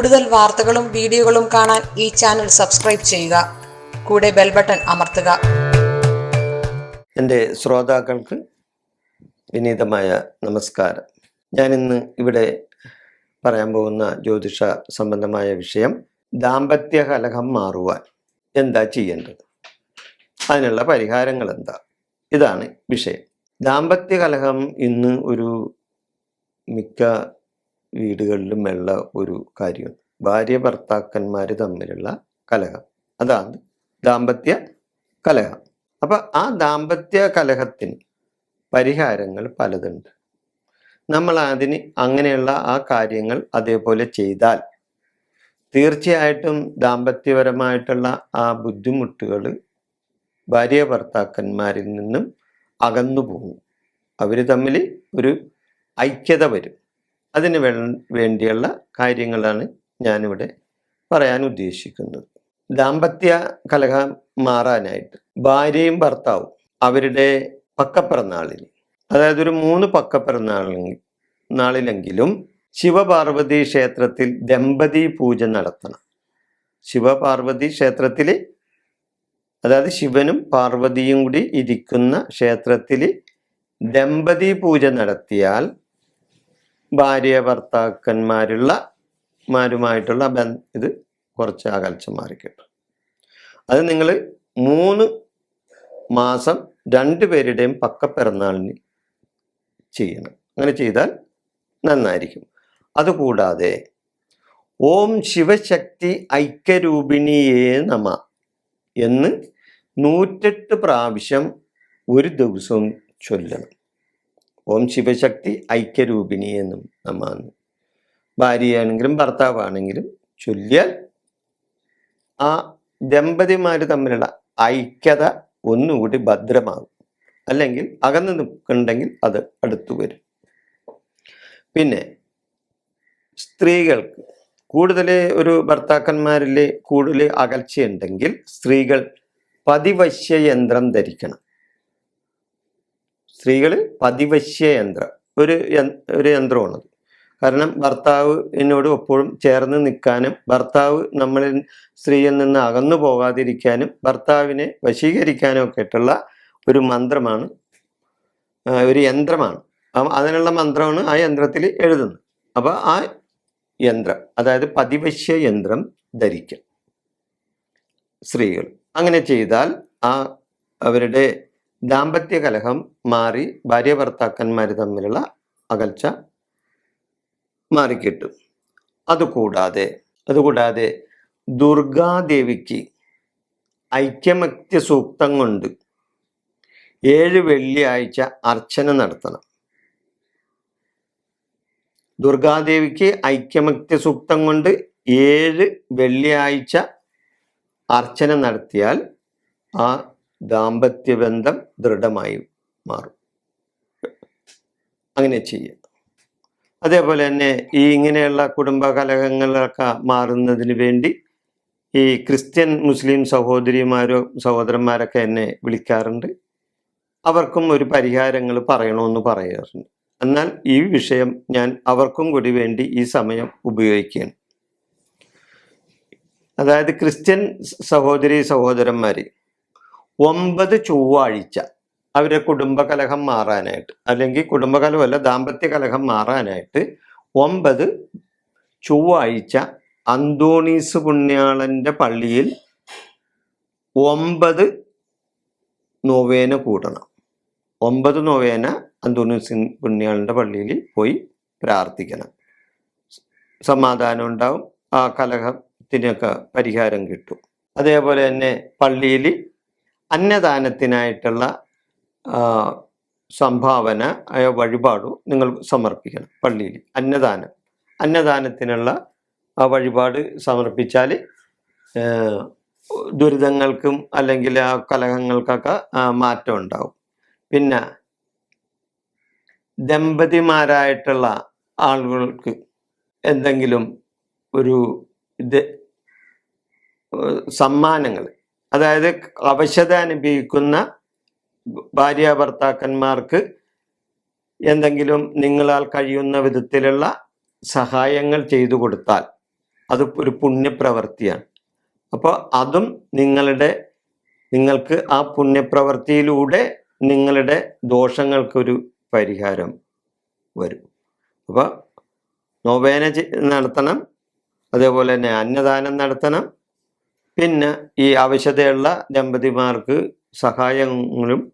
കൂടുതൽ വാർത്തകളും വീഡിയോകളും കാണാൻ ഈ ചാനൽ സബ്സ്ക്രൈബ് ചെയ്യുക. കൂടെ ബെൽ ബട്ടൺ അമർത്തുക. എന്റെ ശ്രോതാക്കൾക്ക് വിനീതമായ നമസ്കാരം. ഞാനിന്ന് ഇവിടെ പറയാൻ പോകുന്ന ജ്യോതിഷ സംബന്ധമായ വിഷയം ദാമ്പത്യ കലഹം മാറുവാൻ എന്താ ചെയ്യേണ്ടത്? അതിനുള്ള പരിഹാരങ്ങൾ എന്താ ഇതാണ് വിഷയം. ദാമ്പത്യ കലഹം ഇന്ന് ഒരു മിക്ക വീടുകളിലും ഉള്ള ഒരു കാര്യം. ഭാര്യ ഭർത്താക്കന്മാർ തമ്മിലുള്ള കലഹം. അതാണ് ദാമ്പത്യ കലഹം. അപ്പൊ ആ ദാമ്പത്യ കലഹത്തിന് പരിഹാരങ്ങൾ പലതുണ്ട്. നമ്മൾ അതിന് അങ്ങനെയുള്ള ആ കാര്യങ്ങൾ അതേപോലെ ചെയ്താൽ തീർച്ചയായിട്ടും ദാമ്പത്യപരമായിട്ടുള്ള ആ ബുദ്ധിമുട്ടുകൾ ഭാര്യ ഭർത്താക്കന്മാരിൽ നിന്നും അകന്നു പോകും. അവർ തമ്മിൽ ഒരു ഐക്യത വരും. അതിന് വേ വേണ്ടിയുള്ള കാര്യങ്ങളാണ് ഞാനിവിടെ പറയാൻ ഉദ്ദേശിക്കുന്നത്. ദാമ്പത്യ കലഹം മാറാനായിട്ട് ഭാര്യയും ഭർത്താവും അവരുടെ പക്കപ്പിറന്നാളിൽ അതായത് ഒരു മൂന്ന് പക്കപ്പിറന്നാളിൽ നാളിലെങ്കിലും ശിവപാർവതി ക്ഷേത്രത്തിൽ ദമ്പതി പൂജ നടത്തണം. ശിവപാർവതി ക്ഷേത്രത്തിൽ അതായത് ശിവനും പാർവതിയും കൂടി ഇരിക്കുന്ന ക്ഷേത്രത്തിൽ ദമ്പതി പൂജ നടത്തിയാൽ ഭാര്യ ഭർത്താക്കന്മാരുള്ള മാരുമായിട്ടുള്ള ബന്ധ ഇത് കുറച്ച് അകൽച്ച മാറിക്കിട്ടും അത് നിങ്ങൾ മൂന്ന് മാസം രണ്ടു പേരുടെയും പക്ക പിറന്നാളിന് ചെയ്യണം. അങ്ങനെ ചെയ്താൽ നന്നായിരിക്കും. അതുകൂടാതെ ഓം ശിവശക്തി ഐക്യരൂപിണിയേ നമ എന്ന് നൂറ്റെട്ട് പ്രാവശ്യം ഒരു ദിവസവും ചൊല്ലണം. ഓം ശിവശക്തി ഐക്യരൂപിണി എന്നും നമ്മന്ന് ഭാര്യയാണെങ്കിലും ഭർത്താവാണെങ്കിലും ചൊല്ലിയാൽ ആ ദമ്പതിമാർ തമ്മിലുള്ള ഐക്യത ഒന്നുകൂടി ഭദ്രമാകും. അല്ലെങ്കിൽ അകന്നു നിൽക്കുന്നുണ്ടെങ്കിൽ അത് അടുത്തു വരും. പിന്നെ സ്ത്രീകൾക്ക് കൂടുതൽ ഒരു ഭർത്താക്കന്മാരിൽ കൂടുതൽ അകൽച്ചയുണ്ടെങ്കിൽ സ്ത്രീകൾ പതിവശ്യ യന്ത്രം ധരിക്കണം. സ്ത്രീകൾ പതിവശ്യ യന്ത്രം. ഒരു ഒരു യന്ത്രമാണത് കാരണം ഭർത്താവ് എന്നോട് എപ്പോഴും ചേർന്ന് നിൽക്കാനും ഭർത്താവ് നമ്മൾ സ്ത്രീയിൽ നിന്ന് അകന്നു പോകാതിരിക്കാനും ഭർത്താവിനെ വശീകരിക്കാനും ഒക്കെ ആയിട്ടുള്ള ഒരു മന്ത്രമാണ് ഒരു യന്ത്രമാണ്. അതിനുള്ള മന്ത്രമാണ് ആ യന്ത്രത്തിൽ എഴുതുന്നത്. അപ്പോൾ ആ യന്ത്രം അതായത് പതിവശ്യ യന്ത്രം ധരിക്കും സ്ത്രീകൾ. അങ്ങനെ ചെയ്താൽ ആ അവരുടെ ദാമ്പത്യ കലഹം മാറി ഭാര്യ ഭർത്താക്കന്മാർ തമ്മിലുള്ള അകൽച്ച മാറിക്കിട്ടും. അതുകൂടാതെ അതുകൂടാതെ ദുർഗാദേവിക്ക് ഐക്യമത്യ സൂക്തം കൊണ്ട് ഏഴ് വെള്ളിയാഴ്ച അർച്ചന നടത്തണം. ദുർഗാദേവിക്ക് ഐക്യമത്യ സൂക്തം കൊണ്ട് ഏഴ് വെള്ളിയാഴ്ച അർച്ചന നടത്തിയാൽ ആ ദാമ്പത്യ ബന്ധം ദൃഢമായി മാറും. അങ്ങനെ ചെയ്യുക അതേപോലെ തന്നെ ഈ ഇങ്ങനെയുള്ള കുടുംബ കലഹങ്ങളൊക്കെ മാറുന്നതിന് വേണ്ടി ഈ ക്രിസ്ത്യൻ മുസ്ലിം സഹോദരിമാരോ സഹോദരന്മാരൊക്കെ എന്നെ വിളിക്കാറുണ്ട്. അവർക്കും ഒരു പരിഹാരങ്ങൾ പറയണമെന്ന് പറയാറുണ്ട്. എന്നാൽ ഈ വിഷയം ഞാൻ അവർക്കും കൂടി വേണ്ടി ഈ സമയം ഉപയോഗിക്കുകയാണ്. അതായത് ക്രിസ്ത്യൻ സഹോദരി സഹോദരന്മാര് ഒമ്പത് ചൊവ്വാഴ്ച അവരെ കുടുംബകലഹം മാറാനായിട്ട് അല്ലെങ്കിൽ കുടുംബകലഹമല്ല ദാമ്പത്യ കലഹം മാറാനായിട്ട് ഒമ്പത് ചൊവ്വാഴ്ച അന്തോണീസ് പുണ്യാളന്റെ പള്ളിയിൽ ഒമ്പത് നോവേന കൂടണം. ഒമ്പത് നോവേന അന്തോണീസ് പുണ്യാളന്റെ പള്ളിയിൽ പോയി പ്രാർത്ഥിക്കണം. സമാധാനം ഉണ്ടാവും. ആ കലഹത്തിനൊക്കെ പരിഹാരം കിട്ടും. അതേപോലെ തന്നെ പള്ളിയിൽ അന്നദാനത്തിനായിട്ടുള്ള സംഭാവന വഴിപാടും നിങ്ങൾ സമർപ്പിക്കണം പള്ളിയിൽ. അന്നദാനം. അന്നദാനത്തിനുള്ള ആ വഴിപാട് സമർപ്പിച്ചാൽ ദുരിതങ്ങൾക്കും അല്ലെങ്കിൽ ആ കലഹങ്ങൾക്കൊക്കെ മാറ്റം ഉണ്ടാവും. പിന്നെ ദമ്പതിമാരായിട്ടുള്ള ആളുകൾക്ക് എന്തെങ്കിലും ഒരു ഇത് സമ്മാനങ്ങൾ അതായത് അവശത അനുഭവിക്കുന്ന ഭാര്യ ഭർത്താക്കന്മാർക്ക് എന്തെങ്കിലും നിങ്ങളാൽ കഴിയുന്ന വിധത്തിലുള്ള സഹായങ്ങൾ ചെയ്തു കൊടുത്താൽ അത് ഒരു പുണ്യപ്രവൃത്തിയാണ് അപ്പോൾ അതും നിങ്ങളുടെ നിങ്ങൾക്ക് ആ പുണ്യപ്രവൃത്തിയിലൂടെ നിങ്ങളുടെ ദോഷങ്ങൾക്കൊരു പരിഹാരം വരും. അപ്പോൾ നോവേന നടത്തണം. അതേപോലെ തന്നെ അന്നദാനം നടത്തണം. പിന്നെ ഈ ആവശ്യതയുള്ള ദമ്പതിമാർക്ക് സഹായങ്ങളും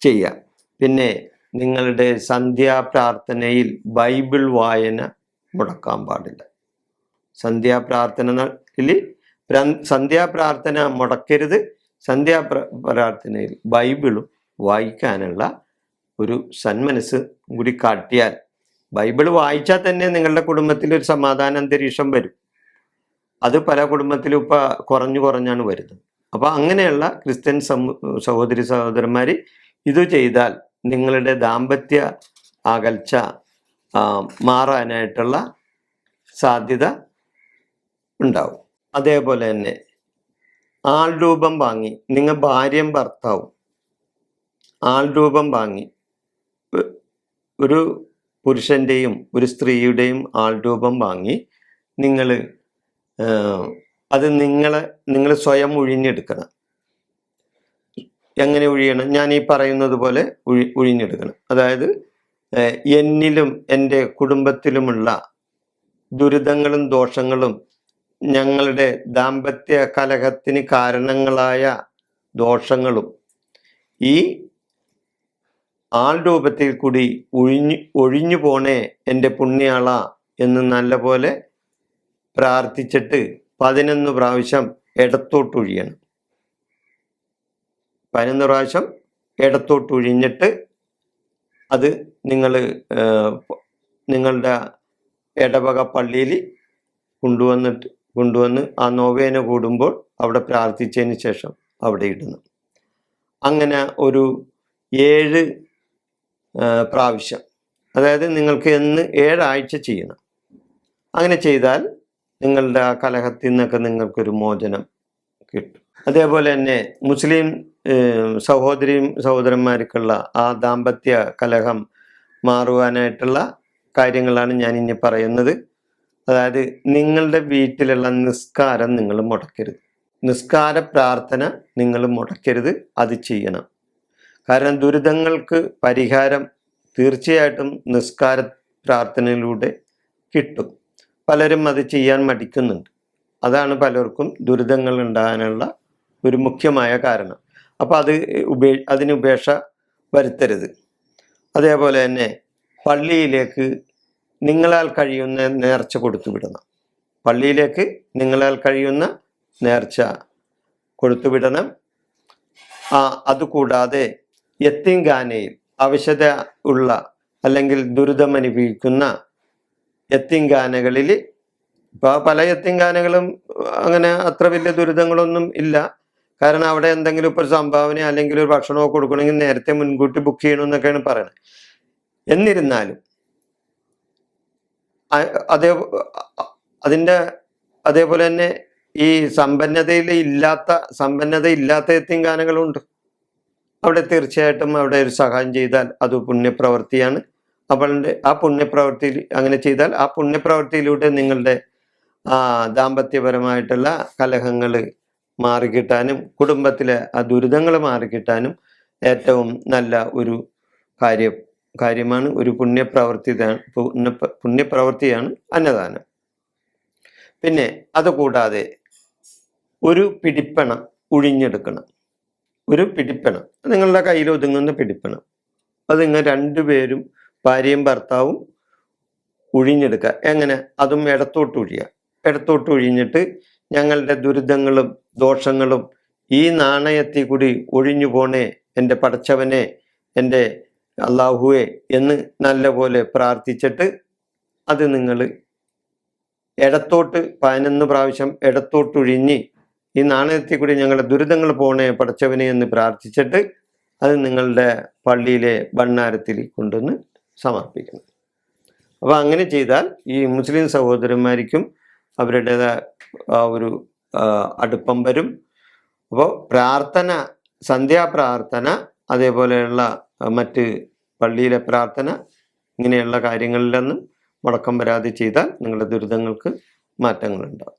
ചെയ്യാം. പിന്നെ നിങ്ങളുടെ സന്ധ്യാപ്രാർത്ഥനയിൽ ബൈബിൾ വായന മുടക്കാൻ പാടില്ല. സന്ധ്യാപ്രാർത്ഥനയിൽ സന്ധ്യാപ്രാർത്ഥന മുടക്കരുത്. സന്ധ്യാപ്ര- പ്രാർത്ഥനയിൽ ബൈബിളും വായിക്കാനുള്ള ഒരു സന്മനസ് കൂടി കാട്ടിയാൽ ബൈബിൾ വായിച്ചാൽ തന്നെ നിങ്ങളുടെ കുടുംബത്തിൽ ഒരു സമാധാന അന്തരീക്ഷം വരും. അത് പല കുടുംബത്തിലും ഇപ്പൊ കുറഞ്ഞു കുറഞ്ഞാണ് വരുന്നത്. അപ്പോൾ അങ്ങനെയുള്ള ക്രിസ്ത്യൻ സഹോദരി സഹോദരന്മാര് ഇത് ചെയ്താൽ നിങ്ങളുടെ ദാമ്പത്യ അകൽച്ച മാറാനായിട്ടുള്ള സാധ്യത ഉണ്ടാവും. അതേപോലെ തന്നെ ആൾ രൂപം വാങ്ങി നിങ്ങൾ ഭാര്യയും ഭർത്താവും ആൾ രൂപം വാങ്ങി ഒരു പുരുഷന്റെയും ഒരു സ്ത്രീയുടെയും ആൾ രൂപം വാങ്ങി നിങ്ങൾ അത് നിങ്ങളെ നിങ്ങൾ സ്വയം ഒഴിഞ്ഞെടുക്കണം എങ്ങനെ ഒഴിയണം ഞാൻ ഈ പറയുന്നത് പോലെ ഒഴി ഒഴിഞ്ഞെടുക്കണം അതായത് എന്നിലും എന്റെ കുടുംബത്തിലുമുള്ള ദുരിതങ്ങളും ദോഷങ്ങളും ഞങ്ങളുടെ ദാമ്പത്യ കലഹത്തിന് കാരണങ്ങളായ ദോഷങ്ങളും ഈ ആൾ രൂപത്തിൽ കൂടി ഒഴിഞ്ഞു ഒഴിഞ്ഞു പോണേ എന്റെ പുണ്യാള എന്ന് നല്ലപോലെ പ്രാർത്ഥിച്ചിട്ട് പതിനൊന്ന് പ്രാവശ്യം ഇടത്തോട്ട് ഒഴിയണം. പതിനൊന്ന് പ്രാവശ്യം ഇടത്തോട്ട് ഒഴിഞ്ഞിട്ട് അത് നിങ്ങൾ നിങ്ങളുടെ ഇടവക പള്ളിയിൽ കൊണ്ടുവന്നിട്ട് കൊണ്ടുവന്ന് ആ നോവേന കൂടുമ്പോൾ അവിടെ പ്രാർത്ഥിച്ചതിന് ശേഷം അവിടെ ഇടുന്നു അങ്ങനെ ഒരു ഏഴ് പ്രാവശ്യം. അതായത് നിങ്ങൾക്ക് എന്ന് ഏഴാഴ്ച ചെയ്യണം. അങ്ങനെ ചെയ്താൽ നിങ്ങളുടെ ആ കലഹത്തിൽ നിന്നൊക്കെ നിങ്ങൾക്കൊരു മോചനം കിട്ടും. അതേപോലെ തന്നെ മുസ്ലിം സഹോദരിയും സഹോദരന്മാർക്കുള്ള ആ ദാമ്പത്യ കലഹം മാറുവാനായിട്ടുള്ള കാര്യങ്ങളാണ് ഞാൻ ഇനി പറയുന്നത്. അതായത് നിങ്ങളുടെ വീട്ടിലുള്ള നിസ്കാരം നിങ്ങൾ മുടക്കരുത്. നിസ്കാര പ്രാർത്ഥന നിങ്ങൾ മുടക്കരുത് അത് ചെയ്യണം. കാരണം ദുരിതങ്ങൾക്ക് പരിഹാരം തീർച്ചയായിട്ടും നിസ്കാര പ്രാർത്ഥനയിലൂടെ കിട്ടും. പലരും അത് ചെയ്യാൻ മടിക്കുന്നുണ്ട്. അതാണ് പലർക്കും ദുരിതങ്ങൾ ഉണ്ടാകാനുള്ള ഒരു മുഖ്യമായ കാരണം. അപ്പോൾ അത് ഉപേ അതിന് ഉപേക്ഷ വരുത്തരുത്. അതേപോലെ തന്നെ പള്ളിയിലേക്ക് നിങ്ങളാൽ കഴിയുന്ന നേർച്ച കൊടുത്തു വിടണം. പള്ളിയിലേക്ക് നിങ്ങളാൽ കഴിയുന്ന നേർച്ച കൊടുത്തു വിടണം. ആ അതുകൂടാതെ എത്തിങ്കാനയിൽ ആവശ്യത ഉള്ള അല്ലെങ്കിൽ ദുരിതമനുഭവിക്കുന്ന യത്തിങ്കാനകളിൽ ഇപ്പോൾ പല യത്തിങ്കാനകളും അങ്ങനെ അത്ര വലിയ ദുരിതങ്ങളൊന്നും ഇല്ല. കാരണം അവിടെ എന്തെങ്കിലും ഇപ്പോൾ ഒരു സംഭാവന അല്ലെങ്കിൽ ഒരു ഭക്ഷണമോ കൊടുക്കണമെങ്കിൽ നേരത്തെ മുൻകൂട്ടി ബുക്ക് ചെയ്യണമെന്നൊക്കെയാണ് പറയുന്നത് എന്നിരുന്നാലും അതേ അതിന്റെ അതേപോലെ തന്നെ ഈ സമ്പന്നതയിൽ ഇല്ലാത്ത സമ്പന്നത ഇല്ലാത്ത എത്തിങ്കാനകളുണ്ട് അവിടെ തീർച്ചയായിട്ടും അവിടെ ഒരു സഹായം ചെയ്താൽ അത് പുണ്യപ്രവൃത്തിയാണ് അവളുടെ ആ പുണ്യപ്രവൃത്തിയിൽ അങ്ങനെ ചെയ്താൽ ആ പുണ്യപ്രവൃത്തിയിലൂടെ നിങ്ങളുടെ ആ ദാമ്പത്യപരമായിട്ടുള്ള കലഹങ്ങൾ മാറിക്കിട്ടാനും കുടുംബത്തിലെ ആ ദുരിതങ്ങൾ മാറിക്കിട്ടാനും ഏറ്റവും നല്ല ഒരു കാര്യം കാര്യമാണ്. ഒരു പുണ്യപ്രവൃത്തി പുണ്യ പുണ്യപ്രവൃത്തിയാണ് അന്നദാനം. പിന്നെ അതുകൂടാതെ ഒരു പിടിപ്പണം ഒഴിഞ്ഞെടുക്കണം ഒരു പിടിപ്പണം. നിങ്ങളുടെ കയ്യിൽ ഒതുങ്ങുന്ന പിടിപ്പണം. അത് നിങ്ങൾ രണ്ടുപേരും ഭാര്യയും ഭർത്താവും ഒഴിഞ്ഞെടുക്കുക എങ്ങനെ? അതും ഇടത്തോട്ട് ഒഴിയുക ഇടത്തോട്ട് ഒഴിഞ്ഞിട്ട് ഞങ്ങളുടെ ദുരിതങ്ങളും ദോഷങ്ങളും ഈ നാണയത്തിൽ കൂടി ഒഴിഞ്ഞു പോണേ എന്റെ പടച്ചവനെ എന്റെ അള്ളാഹുവെ എന്ന് നല്ലപോലെ പ്രാർത്ഥിച്ചിട്ട് അത് നിങ്ങൾ ഇടത്തോട്ട് പതിനൊന്ന് പ്രാവശ്യം ഇടത്തോട്ടൊഴിഞ്ഞ് ഈ നാണയത്തിൽ കൂടി ഞങ്ങളുടെ ദുരിതങ്ങൾ പോണേ പടച്ചവനെ എന്ന് പ്രാർത്ഥിച്ചിട്ട് അത് നിങ്ങളുടെ പള്ളിയിലെ ഭണ്ണാരത്തിൽ കൊണ്ടുവന്ന് സമർപ്പിക്കണം അപ്പോൾ അങ്ങനെ ചെയ്താൽ ഈ മുസ്ലിം സഹോദരന്മാർക്കും അവരുടേതായ ഒരു അടുപ്പം വരും. അപ്പോൾ പ്രാർത്ഥന സന്ധ്യാപ്രാർത്ഥന അതേപോലെയുള്ള മറ്റ് പള്ളിയിലെ പ്രാർത്ഥന ഇങ്ങനെയുള്ള കാര്യങ്ങളിലൊന്നും മുടക്കം വരാതെ ചെയ്താൽ നിങ്ങളുടെ ദുരിതങ്ങൾക്ക് മാറ്റങ്ങളുണ്ടാവും.